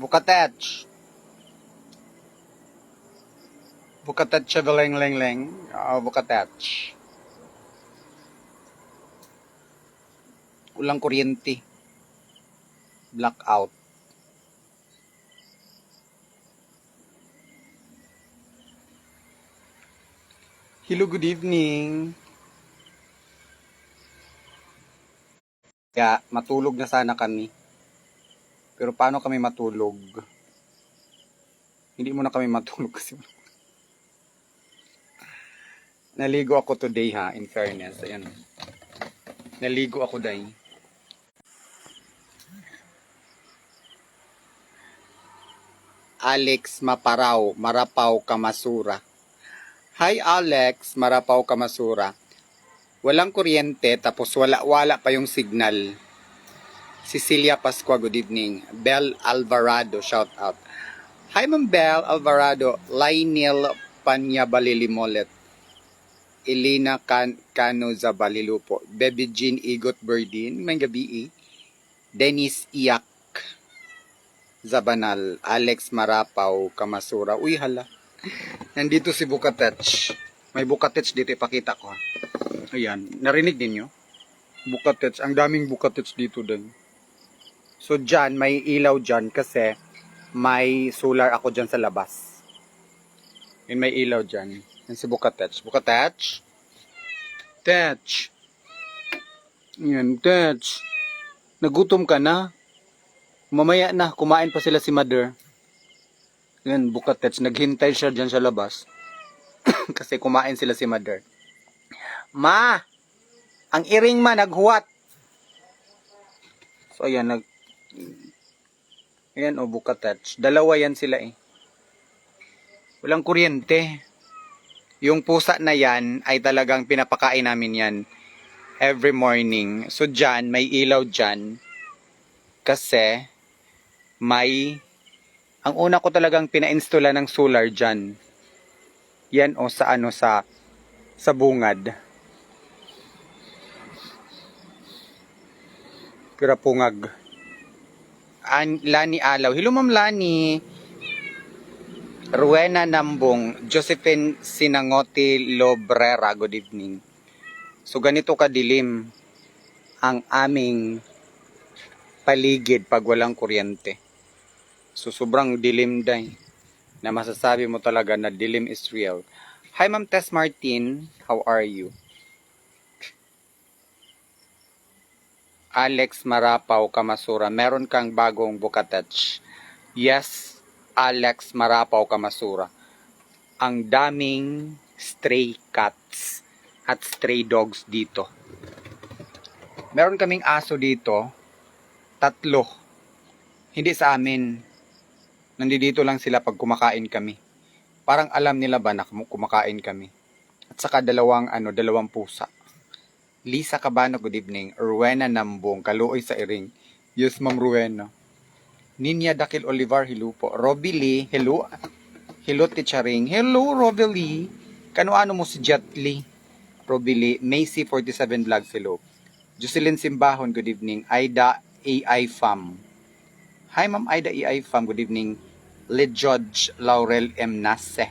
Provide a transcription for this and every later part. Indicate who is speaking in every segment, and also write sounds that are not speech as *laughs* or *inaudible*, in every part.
Speaker 1: Bukatech. Bukatech beleng leng leng. Oh, bukatech. Walang kuryente. Blackout. Hello, good evening. Kaya matulog na sana kami. Pero paano kami matulog? Hindi muna kami matulog kasi Naligo ako today ha, in fairness. Ayan. Naligo ako day. Alex Maparaw, Marapaw, Kamasura. Hi Alex, Marapaw, Kamasura. Walang kuryente tapos wala-wala pa yung signal. Cecilia Pascua, good evening. Bel Alvarado, shout out. Hi Ma'am Bel Alvarado, Lionel Panyabalilimolet. Elena Can Cano Zabalilupo. Baby Jean Igot Berdin, may gabi eh. Dennis Iyak. Zabanal, Alex Marapaw, Kamasura. Uy, hala. Nandito si Bukatech. May Bukatech dito, ipakita ko. Ayan, narinig ninyo? Bukatech, ang daming Bukatech dito din. So, dyan, may ilaw dyan kasi may solar ako dyan sa labas. Yun, may ilaw dyan. Yan si Bukatech. Bukatech? Tech. Yan, Tech. Nagutom ka na? Mamaya na, kumain pa sila si Mother. Yan, Bukatech. Naghintay siya dyan sa labas. *coughs* Kasi kumain sila si Mother. Ma! Ang iring ma, naghuwat. So, ayan, nag... Ayan, o, Bukatech. Dalawa yan sila eh. Walang kuryente. Yung pusa na yan ay talagang pinapakain namin yan every morning. So, dyan, may ilaw dyan. Kasi, may ang una ko talagang pina-installa ng solar dyan. Yan o sa ano sa sa bungad. Pira pungag. An, Lani Alaw. Hello Ma'am Lani. Ruena Nambong. Josephine Sinangote Lobrera. Good evening. So ganito kadilim ang aming paligid pag walang kuryente. So sobrang dilim day na masasabi mo talaga na dilim is real. Hi Ma'am Tess Martin, how are you? Alex Marapaw Kamasura, meron kang bagong bukatach. Yes, Alex Marapaw Kamasura. Ang daming stray cats at stray dogs dito. Meron kaming aso dito, tatlo. Hindi sa amin. Nandito lang sila pag kumakain kami. Parang alam nila ba na kum- kumakain kami. At saka dalawang ano, dalawang pusa. Lisa Cabano, good evening. Rowena Nambong, kaluoy sa iring. Yes, Ma'am Rowena. Ninya Dakil Olivar, hello po. Robby Lee, hello. Hello, Ticharing. Hello, Robby Lee. Kano-ano mo si Jet Lee? Robby Lee. Macy 47 Vlogs, hello. Jocelyn Simbahon, good evening. Aida AI Fam. Hi, Ma'am Aida AI Fam, good evening. Le George Laurel M. Nase.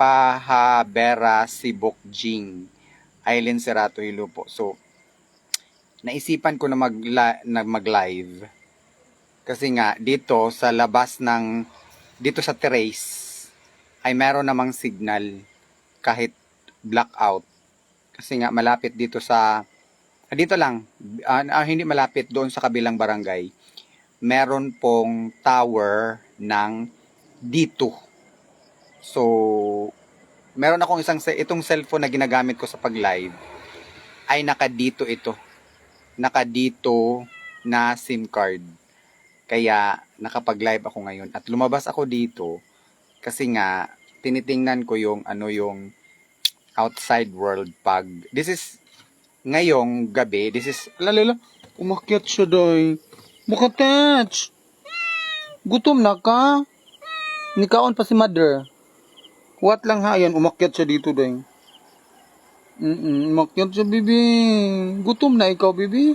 Speaker 1: Pahabera Sibok Jing. Aileen Serato, hello po. So, naisipan ko na mag na mag-live. Kasi nga dito sa labas ng dito sa terrace ay meron namang signal kahit blackout. Kasi nga malapit dito sa ah, dito lang ah, hindi malapit doon sa kabilang barangay. Meron pong tower ng dito. So, meron akong isang itong cellphone na ginagamit ko sa pag-live ay nakadito ito. Nakadito na SIM card. Kaya nakapag-live ako ngayon at lumabas ako dito kasi nga tinitingnan ko yung ano yung outside world pag this is ngayong gabi this is lalala umakyat siya doy Bukatech gutom na ka nikaon pa si mother what lang ha yan umakyat siya dito doy Mm umakyat siya bibi gutom na ikaw bibi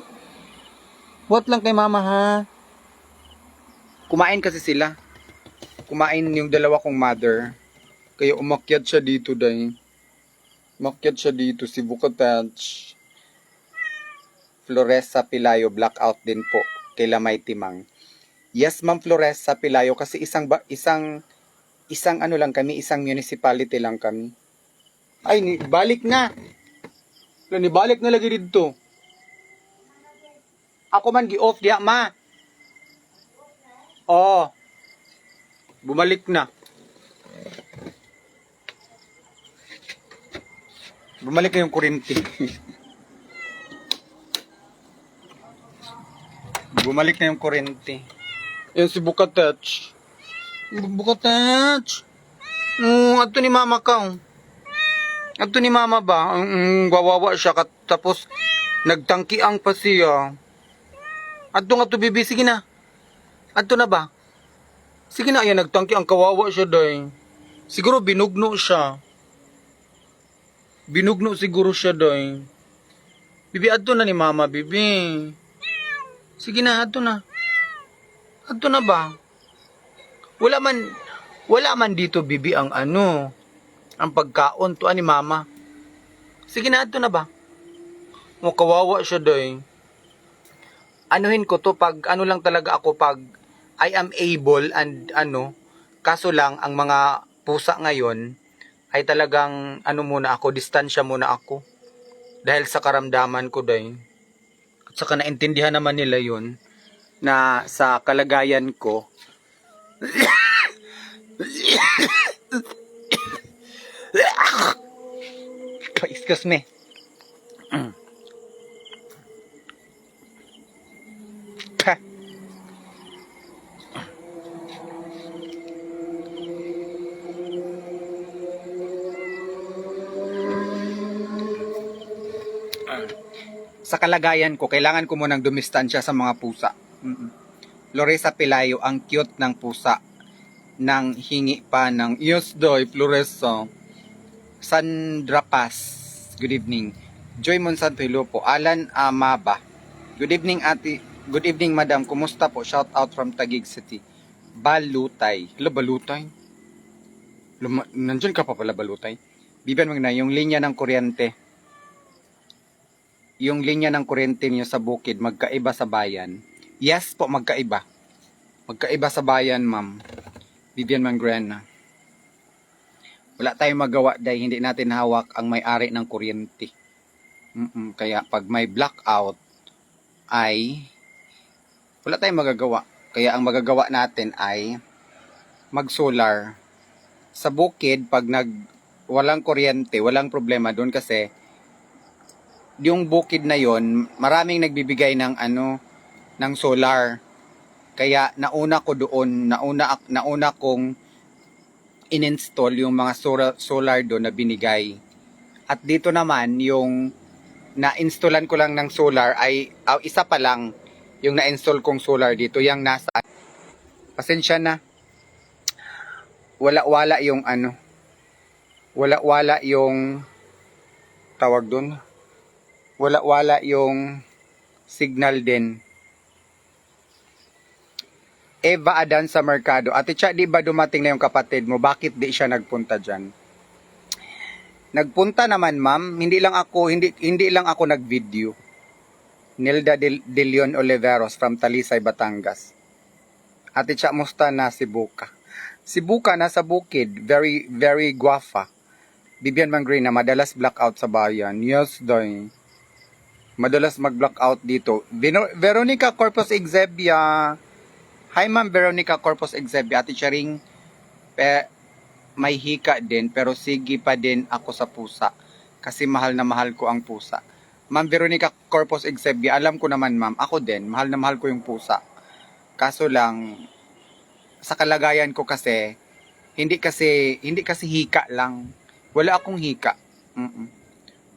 Speaker 1: what lang kay mama ha Kumain kasi sila. Kumain yung dalawa kong mother. Kaya umakyat siya dito, day. Umakyat siya dito, si Bukatats. Floresa Pilayo, blackout din po. Kila May Timang. Yes, Ma'am Floresa Pilayo, kasi isang, ba, isang, isang ano lang kami, isang municipality lang kami. Ay, ni, balik na. Wala, ni balik na lagi dito. Ako man gi-off diya, ma. Oo. Bumalik na. Bumalik na yung kurinti. *laughs* Bumalik na yung kurinti. Yan si Bukatach. Bukatach. No, ato ni mama ka. oh. Ato ni mama ba? Ang mm, gawawa siya kat tapos nagtangkiang pa siya. Ato nga to bibi sige na. Ato na ba? Sige na ayan nagtangki ang kawawa siya day. Siguro binugno siya. Binugno siguro siya day. Bibi ato na ni mama bibi. Sige na ato na. Ato na ba? Wala man wala man dito bibi ang ano ang pagkaon to ani mama. Sige na ato na ba? Mo kawawa siya day. Anuhin ko to pag ano lang talaga ako pag I am able and ano kaso lang ang mga pusa ngayon ay talagang ano muna ako distansya muna ako dahil sa karamdaman ko day. At saka naintindihan naman nila yun na sa kalagayan ko Excuse me. Sa kalagayan ko, kailangan ko munang dumistansya sa mga pusa. Loresa Pilayo, ang cute ng pusa. Nang hingi pa ng Yusdoy Floresa. Sandra Paz, good evening. Joy Monsanto, hello po. Alan Amaba, good evening ate. Good evening madam, kumusta po? Shout out from Taguig City. Balutay. Hello, Balutay? Luma- nandyan ka pa pala, Balutay? Biban mo na, yung linya ng kuryente. Yung linya ng kuryente niyo sa bukid, magkaiba sa bayan. Yes po, magkaiba. Magkaiba sa bayan, ma'am. Vivian Mangrena. Wala tayong magawa dahil hindi natin hawak ang may-ari ng kuryente. Mm-mm, kaya pag may blackout ay wala tayong magagawa. Kaya ang magagawa natin ay mag-solar. Sa bukid, pag nag walang kuryente, walang problema doon kasi yung bukid na yon maraming nagbibigay ng ano ng solar. Kaya nauna ko doon, nauna nauna kong ininstall yung mga solar, solar doon na binigay. At dito naman yung na-installan ko lang ng solar ay ah, isa pa lang yung na-install kong solar dito, yung nasa pasensya na. Wala-wala yung ano. Wala-wala yung tawag doon. Wala-wala yung signal din. Eva Adan sa Mercado. Ate Cha, di ba dumating na yung kapatid mo? Bakit di siya nagpunta dyan? Nagpunta naman, ma'am. Hindi lang ako, hindi, hindi lang ako nag-video. Nilda De, Leon Oliveros from Talisay, Batangas. Ate Cha, musta na si Buka? Si Buka nasa bukid. Very, very guwafa. Bibian Mangrina, madalas blackout sa bayan. Yes, doy. Madalas mag-blackout dito. Veronica Corpus Exebia. Hi, Ma'am Veronica Corpus Exebia. Ate Charing, pe, may hika din, pero sige pa din ako sa pusa. Kasi mahal na mahal ko ang pusa. Ma'am Veronica Corpus Exebia, alam ko naman, ma'am, ako din, mahal na mahal ko yung pusa. Kaso lang, sa kalagayan ko kasi, hindi kasi, hindi kasi hika lang. Wala akong hika. Mm-mm.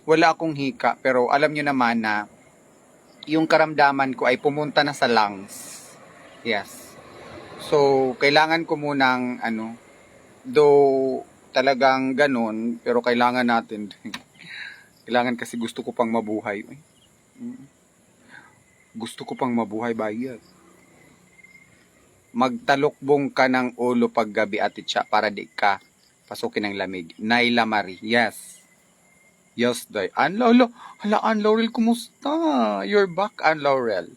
Speaker 1: Wala akong hika, pero alam nyo naman na, yung karamdaman ko ay pumunta na sa lungs. Yes. So, kailangan ko munang, ano, though talagang ganun, pero kailangan natin. *laughs* kailangan kasi gusto ko pang mabuhay. Uy. Mm. Gusto ko pang mabuhay bayad. magtalukbong ka ng ulo pag gabi ati siya para di ka pasukin ng lamig. Naila Marie. Yes. Yes, day. Ann Laurel. Hala, Ann Laurel, kumusta? You're back, Ann Laurel.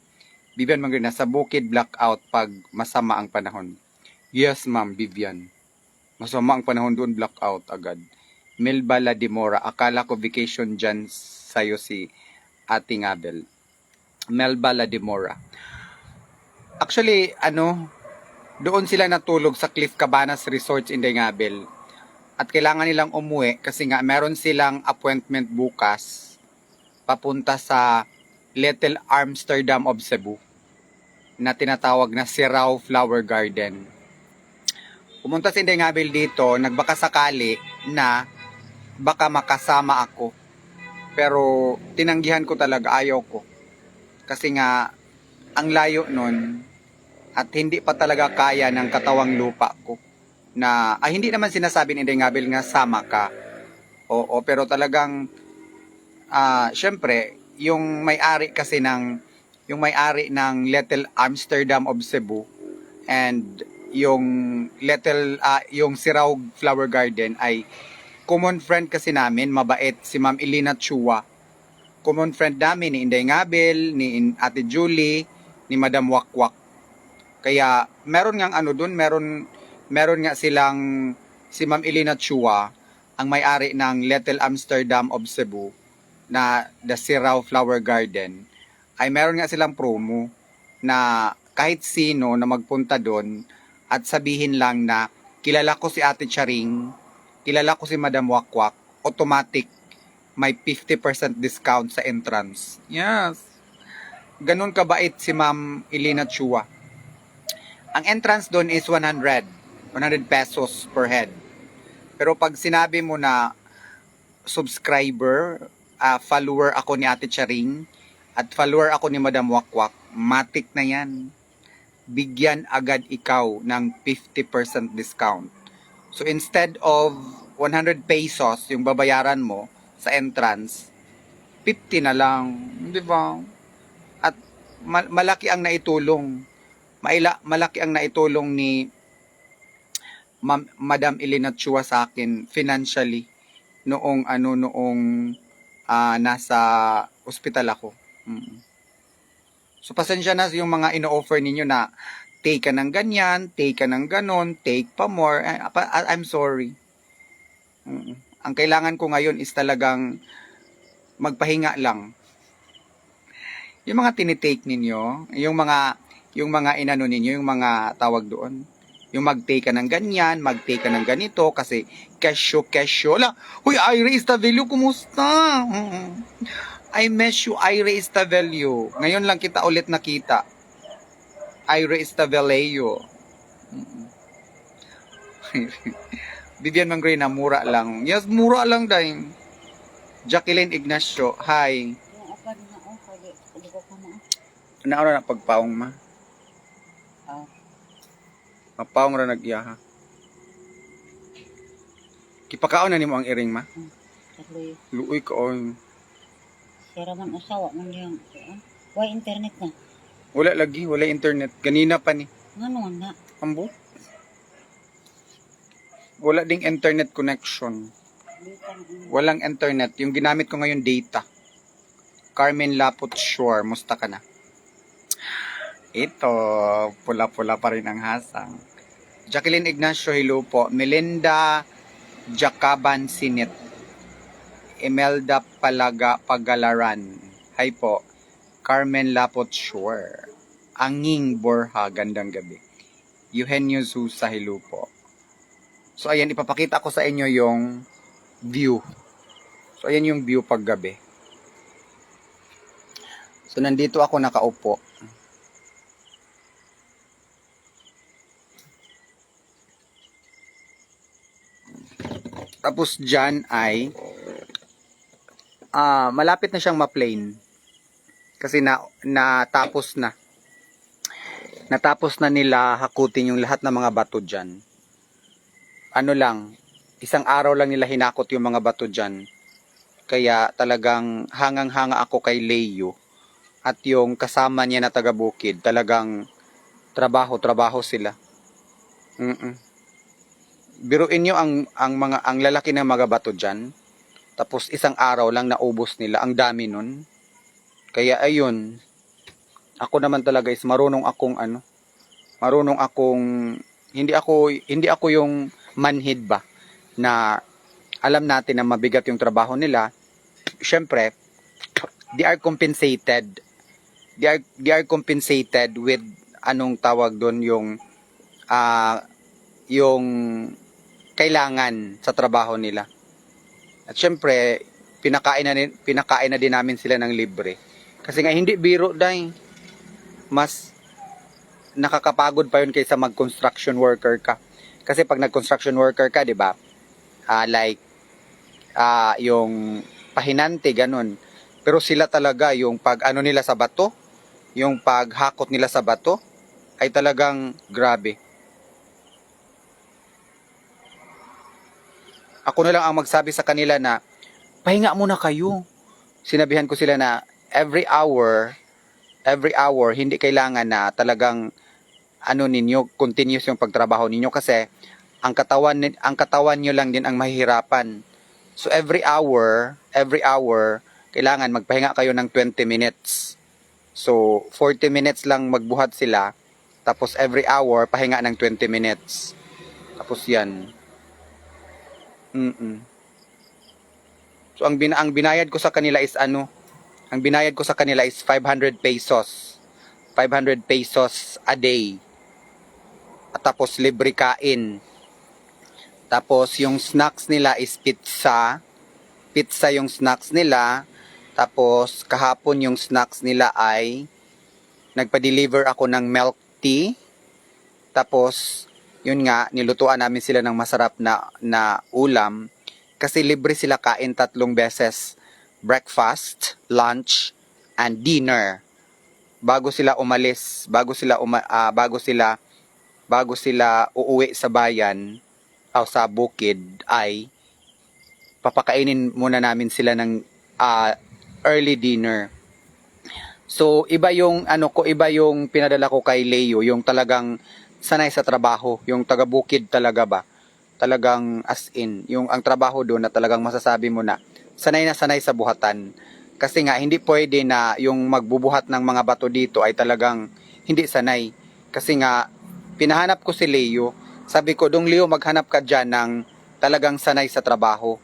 Speaker 1: Vivian Mangre, nasa bukid blackout pag masama ang panahon. Yes, ma'am, Vivian. Masama ang panahon doon, blackout agad. Melba Ladimora, akala ko vacation dyan sa'yo si Ating Abel. Melba Ladimora. Actually, ano, doon sila natulog sa Cliff Cabanas Resorts in Dingabel. At kailangan nilang umuwi kasi nga meron silang appointment bukas papunta sa Little Amsterdam of Cebu na tinatawag na Sirao Flower Garden. Pumunta si Dingabel dito, nagbaka sakali na baka makasama ako. Pero tinanggihan ko talaga, ayaw ko. Kasi nga, ang layo nun, at hindi pa talaga kaya ng katawang lupa ko na ay hindi naman sinasabi ni Dengabil nga sama ka oo pero talagang ah syempre yung may-ari kasi ng yung may-ari ng Little Amsterdam of Cebu and yung Little ah, yung Siraw Flower Garden ay common friend kasi namin mabait si Ma'am Elena Chua. Common friend namin ni Inday Ngabel ni Ate Julie ni Madam Wakwak. Kaya meron ngang ano doon, meron meron nga silang si Ma'am Elena Chua, ang may-ari ng Little Amsterdam of Cebu na the Sirao Flower Garden, ay meron nga silang promo na kahit sino na magpunta doon at sabihin lang na kilala ko si Ate Charing, kilala ko si Madam Wakwak, automatic may 50% discount sa entrance. Yes. Ganun kabait si Ma'am Elena Chua. Ang entrance doon is 100. 100 pesos per head. Pero pag sinabi mo na subscriber, ah, follower ako ni Ate Charing, at follower ako ni Madam Wakwak, matik na yan. Bigyan agad ikaw ng 50% discount. So instead of 100 pesos yung babayaran mo sa entrance, 50 na lang. Di ba? At ma- malaki ang naitulong maila, malaki ang naitulong ni Ma'am, Madam Elena Chua sa akin financially noong ano noong ah, nasa ospital ako. Mm. So pasensya na yung mga ino-offer ninyo na take ka ng ganyan, take ka ng ganon, take pa more. Eh, I'm sorry. Mm. Ang kailangan ko ngayon is talagang magpahinga lang. Yung mga tinitake ninyo, yung mga yung mga inano ninyo, yung mga tawag doon. Yung mag-take ka ng ganyan, mag-take ka ng ganito, kasi kesyo, kesyo. La, huy, Ira Estavelio, kumusta? Mm. I miss you, Ira Estavelio. Ngayon lang kita ulit nakita. Ira Estavelio. Mm. Vivian Mangre na mura lang. Yes, mura lang dahil. Jacqueline Ignacio, hi. Nauna na pagpaong ma.
Speaker 2: Ah,
Speaker 1: Mapaong ra nagyaha. Kipakaon na nimo ang iring ma.
Speaker 2: tuloy.
Speaker 1: Luoy ka oy.
Speaker 2: Sira man usawa man yung, kuan. Why internet na?
Speaker 1: Wala lagi, wala internet. Ganina pa ni.
Speaker 2: Ano na?
Speaker 1: Ambo. Wala ding internet connection. Walang internet. Yung ginamit ko ngayon data. Carmen Lapot Shore, musta ka na? Ito, pula-pula pa rin ang hasang. Jacqueline Ignacio, hello po. Melinda Jacaban Sinit. Imelda Palaga Pagalaran. Hi po. Carmen Lapot Shore. Anging Borha, gandang gabi. Eugenio Zusa, hello po. So ayan, ipapakita ko sa inyo yung view. So ayan yung view pag gabi. So nandito ako nakaupo. Tapos dyan ay ah malapit na siyang ma-plane. Kasi na natapos na. Natapos na nila hakutin yung lahat ng mga bato dyan. Ano lang, isang araw lang nila hinakot yung mga bato dyan. Kaya talagang hangang-hanga ako kay Leo. At yung kasama niya na taga-bukid, talagang trabaho, trabaho sila. Mm Biruin nyo ang, ang mga, ang lalaki ng mga bato dyan. Tapos isang araw lang naubos nila. Ang dami nun. Kaya ayun, ako naman talaga is marunong akong ano, marunong akong hindi ako hindi ako yung manhid ba na alam natin na mabigat yung trabaho nila. Syempre, they are compensated. They are they are compensated with anong tawag doon yung ah yung kailangan sa trabaho nila. At syempre, pinakain na, pinakain na din namin sila ng libre. Kasi nga hindi biro dahil mas nakakapagod pa yun kaysa mag-construction worker ka. Kasi pag nag-construction worker ka, di ba? Ah, like, ah, yung pahinante, ganun. Pero sila talaga, yung pag ano nila sa bato, yung paghakot nila sa bato, ay talagang grabe. Ako na lang ang magsabi sa kanila na, pahinga muna kayo. Sinabihan ko sila na, every hour, every hour, hindi kailangan na talagang ano ninyo, continuous yung pagtrabaho ninyo kasi ang katawan ang katawan niyo lang din ang mahihirapan. So every hour, every hour kailangan magpahinga kayo ng 20 minutes. So 40 minutes lang magbuhat sila tapos every hour pahinga ng 20 minutes. Tapos 'yan. Mm. So ang bin ang binayad ko sa kanila is ano? Ang binayad ko sa kanila is 500 pesos. 500 pesos a day. At tapos libre kain. Tapos yung snacks nila is pizza. Pizza yung snacks nila. Tapos kahapon yung snacks nila ay nagpa-deliver ako ng milk tea. Tapos yun nga nilutuan namin sila ng masarap na na ulam. Kasi libre sila kain tatlong beses. Breakfast, lunch, and dinner. Bago sila umalis, bago sila uma, ah, bago sila bago sila uuwi sa bayan o sa bukid ay papakainin muna namin sila ng ah, early dinner. So iba yung ano ko, iba yung pinadala ko kay Leo, yung talagang sanay sa trabaho, yung taga bukid talaga ba. Talagang as in, yung ang trabaho doon na talagang masasabi mo na sanay na sanay sa buhatan. Kasi nga hindi pwede na yung magbubuhat ng mga bato dito ay talagang hindi sanay. Kasi nga pinahanap ko si Leo. Sabi ko, dong Leo, maghanap ka dyan ng talagang sanay sa trabaho.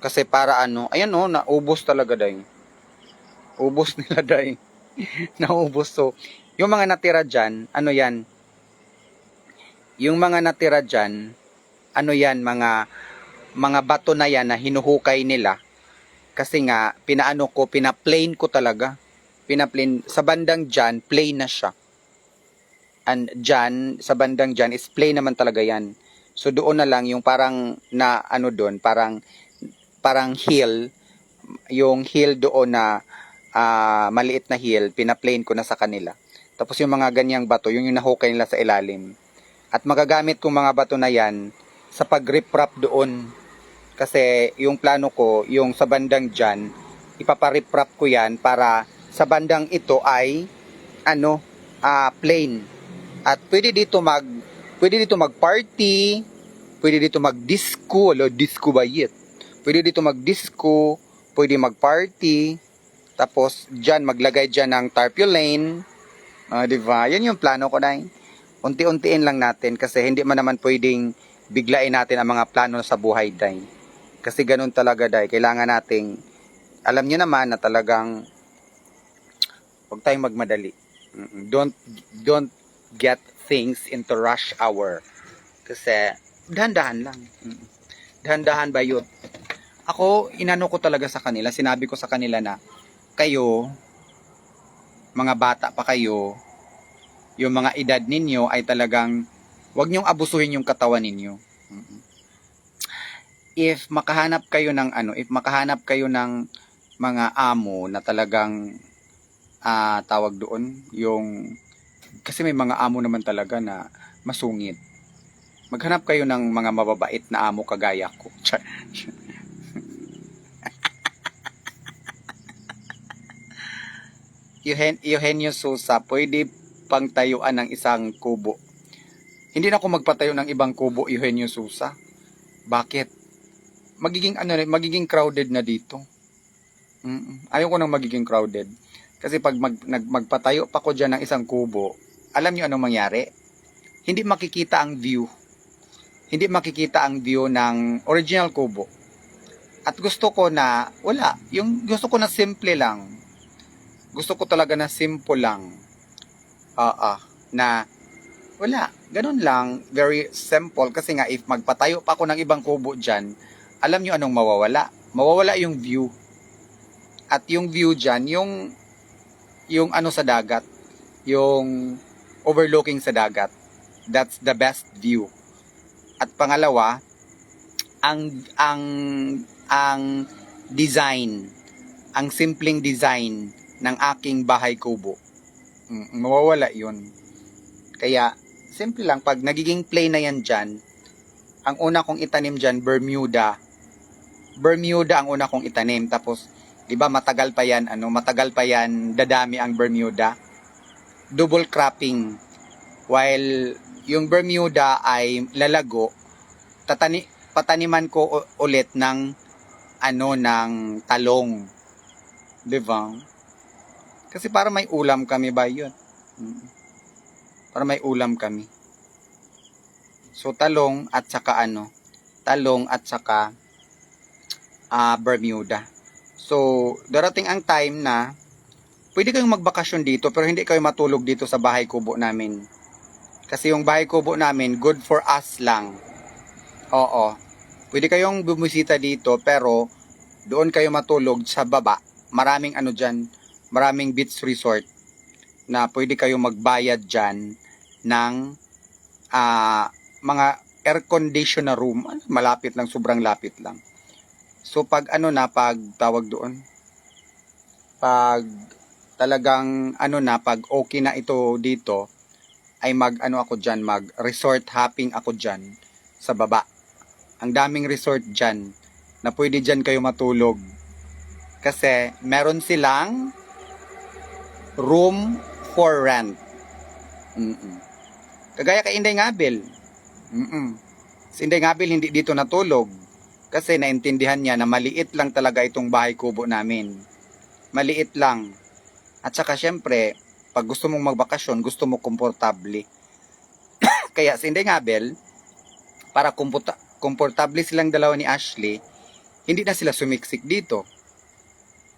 Speaker 1: Kasi para ano, ayan o, naubos talaga day. Ubos *laughs* nila day. naubos. So, yung mga natira dyan, ano yan? Yung mga natira dyan, ano yan, mga mga bato na yan na hinuhukay nila. Kasi nga, pinaano ko, pinaplane ko talaga. Pinaplane, sa bandang dyan, plain na siya and dyan, sa bandang dyan, is plain naman talaga yan. So doon na lang yung parang na ano doon, parang parang hill, yung hill doon na ah, maliit na hill, pinaplane ko na sa kanila. Tapos yung mga ganyang bato, yung yung nahukay nila sa ilalim. At magagamit kong mga bato na yan sa pag-riprap doon. Kasi yung plano ko, yung sa bandang dyan, ipapariprap ko yan para sa bandang ito ay ano, ah plain. At pwede dito mag pwede dito mag-party, pwede dito mag-disco, alo disco ba yet? Pwede dito mag-disco, pwede mag-party, tapos diyan maglagay diyan ng tarpaulin. Ah, di ba? Yan yung plano ko na. Unti-untiin lang natin kasi hindi man naman pwedeng biglain natin ang mga plano sa buhay dai. Kasi ganun talaga dai. Kailangan nating alam niyo naman na talagang huwag tayong magmadali. Don't don't get things into rush hour. Kasi dahan-dahan lang. Dahan-dahan ba yun? Ako, inano ko talaga sa kanila, sinabi ko sa kanila na kayo, mga bata pa kayo, yung mga edad ninyo ay talagang wag niyong abusuhin yung katawan ninyo. Mm. If makahanap kayo ng ano, if makahanap kayo ng mga amo na talagang ah tawag doon, yung kasi may mga amo naman talaga na masungit. Maghanap kayo ng mga mababait na amo kagaya ko. *laughs* Char. *laughs* Eugen, Eugenio Sousa, pwede pangtayuan ng isang kubo. Hindi na ako magpatayo ng ibang kubo, Eugenio Susa. Bakit? Magiging ano, magiging crowded na dito. Mm-mm. Ayaw ko nang magiging crowded. Kasi pag mag, nag, magpatayo pa ko dyan ng isang kubo, alam niyo anong mangyari? Hindi makikita ang view. Hindi makikita ang view ng original kubo. At gusto ko na, wala, yung gusto ko na simple lang. Gusto ko talaga na simple lang. Ah, na wala, ganun lang, very simple kasi nga if magpatayo pa ako ng ibang kubo dyan, alam nyo anong mawawala? Mawawala yung view. At yung view dyan, yung yung ano sa dagat, yung overlooking sa dagat. That's the best view. At pangalawa, ang ang ang design, ang simpleng design ng aking bahay kubo. Mm, mawawala 'yun. Kaya simple lang pag nagiging plain na yan dyan, ang una kong itanim dyan, Bermuda. Bermuda ang una kong itanim. Tapos, di ba matagal pa yan, ano, matagal pa yan, dadami ang Bermuda. Double cropping. While yung Bermuda ay lalago, tatani, pataniman ko ulit ng, ano, ng talong. Di ba? Kasi para may ulam kami ba yun? Para may ulam kami. So, talong at saka ano, talong at saka ah Bermuda. So, darating ang time na pwede kayong magbakasyon dito pero hindi kayo matulog dito sa bahay kubo namin. Kasi yung bahay kubo namin, good for us lang. Oo. Pwede kayong bumisita dito pero doon kayo matulog sa baba. Maraming ano dyan, maraming beach resort na pwede kayong magbayad dyan ng ah mga air conditioner room. Ano, Malapit lang, sobrang lapit lang. So pag ano na, pag tawag doon, pag talagang ano na, pag okay na ito dito, ay mag ano ako dyan, mag resort hopping ako dyan sa baba. Ang daming resort dyan na pwede dyan kayo matulog. Kasi meron silang room for rent. Mm-mm. Kagaya kay Inday Ngabel. Mm-mm. Si Inday Ngabel hindi dito natulog. Kasi naintindihan niya na maliit lang talaga itong bahay kubo namin. Maliit lang. At saka syempre, pag gusto mong magbakasyon, gusto mo komportable. *coughs* Kaya si Inday Ngabel, para komportable silang dalawa ni Ashley, hindi na sila sumiksik dito.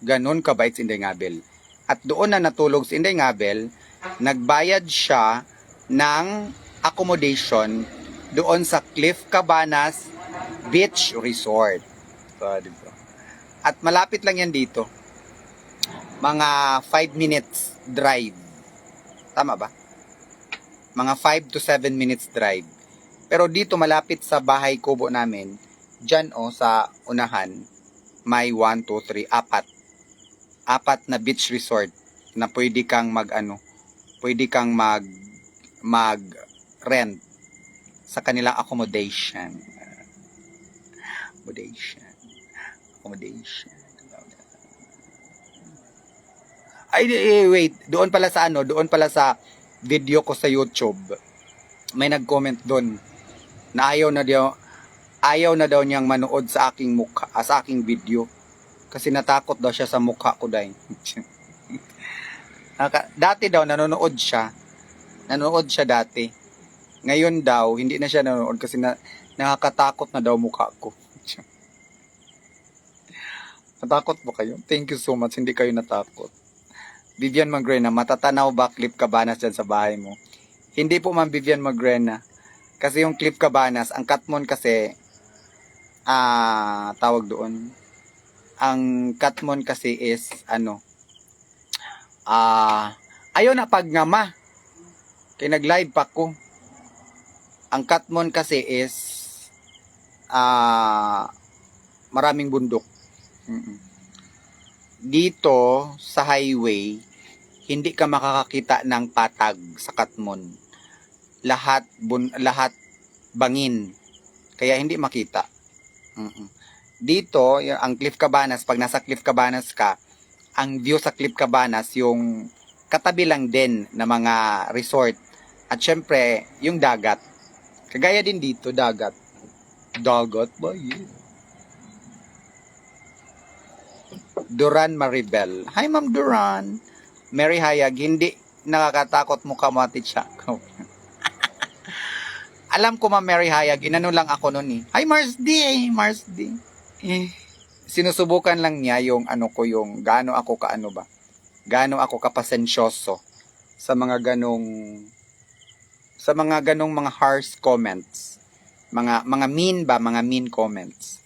Speaker 1: Ganon kabait si Inday Ngabel. At doon na natulog si Inday Ngabel, nagbayad siya ng accommodation doon sa Cliff Cabanas Beach Resort. So, di? At malapit lang yan dito. Mga 5 minutes drive. Tama ba? Mga 5 to 7 minutes drive. Pero dito malapit sa bahay kubo namin, dyan o sa unahan, may 1, 2, 3, apat. Apat na beach resort na pwede kang mag ano, pwede kang mag mag rent sa kanilang accommodation. Accommodation. Accommodation. Ay, eh, wait. Doon pala sa ano, doon pala sa video ko sa YouTube. May nag-comment doon na ayaw na daw ayaw na daw niyang manood sa aking mukha, sa aking video. Kasi natakot daw siya sa mukha ko dahil. *laughs* Dati daw nanonood siya. Nanonood siya dati. Ngayon daw, hindi na siya nanonood kasi na, nakakatakot na daw mukha ko. *laughs* Natakot ba kayo? Thank you so much. Hindi kayo natakot. Vivian Magrena, matatanaw ba clip cabanas dyan sa bahay mo? Hindi po ma'am Vivian Magrena. Kasi yung clip cabanas, ang katmon kasi, ah, tawag doon, ang katmon kasi is, ano, ah, ayaw na pagngama. Kaya nag-live pa ko. Ang katmon kasi is, ah, maraming bundok. Mm-mm. Dito, sa highway, hindi ka makakakita ng patag sa katmon. Lahat, bun, lahat bangin. Kaya hindi makita. Mm-mm. Dito, yung, ang Cliff Cabanas, pag nasa Cliff Cabanas ka, ang view sa Cliff Cabanas, yung katabi lang din na mga resort. At syempre, yung dagat. Kagaya din dito, dagat. Dagat ba yun? Duran Maribel. Hi, Ma'am Duran. Mary Hayag, hindi nakakatakot mo kamati siya. *laughs* Alam ko, Ma'am Mary Hayag, inano lang ako noon eh. Hi, Mars D! Mars D. Eh, sinusubukan lang niya yung ano ko, yung gaano ako kaano ba. Gaano ako kapasensyoso sa mga ganong sa mga ganong mga harsh comments. Mga mga mean ba, mga mean comments.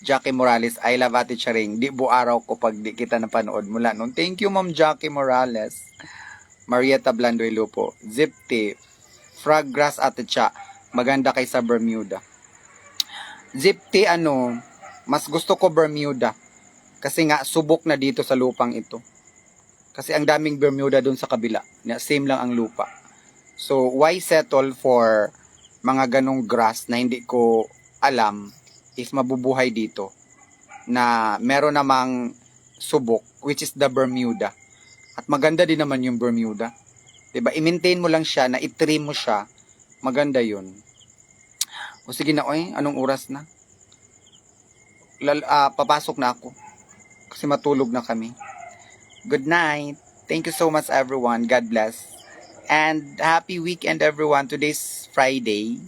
Speaker 1: Jackie Morales, I love Ate Charing. Di bu araw ko pag di kita napanood mula noon. Thank you, Ma'am Jackie Morales. Marieta Blandoy Lupo. Zipti. Fraggrass Ate Cha. Maganda kay sa Bermuda. Zipti, ano, mas gusto ko Bermuda. Kasi nga, subok na dito sa lupang ito. Kasi ang daming Bermuda dun sa kabila. Na Same lang ang lupa. So, why settle for mga ganong grass na hindi ko alam if mabubuhay dito na meron namang subok which is the Bermuda. At maganda din naman yung Bermuda. 'Di ba? I-maintain mo lang siya na i-trim mo siya. Maganda 'yun. O sige na, oy, anong oras na? Lal, ah, papasok na ako. Kasi matulog na kami. Good night. Thank you so much everyone. God bless. And happy weekend everyone. Today's Friday.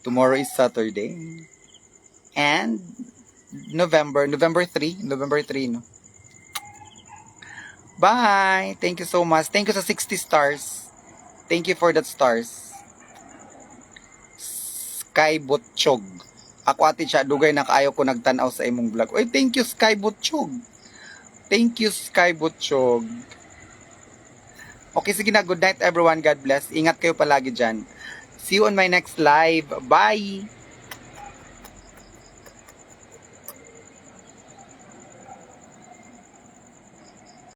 Speaker 1: Tomorrow is Saturday. And November, November 3, November 3, no? Bye! Thank you so much. Thank you sa 60 stars. Thank you for that stars. Sky Butchog. Ako ati siya, dugay na kaayo ko nagtanaw sa imong vlog. Oy, thank you Sky Butchog. Thank you Sky Butchog. Okay, sige na. Good night everyone. God bless. Ingat kayo palagi dyan. See you on my next live. Bye!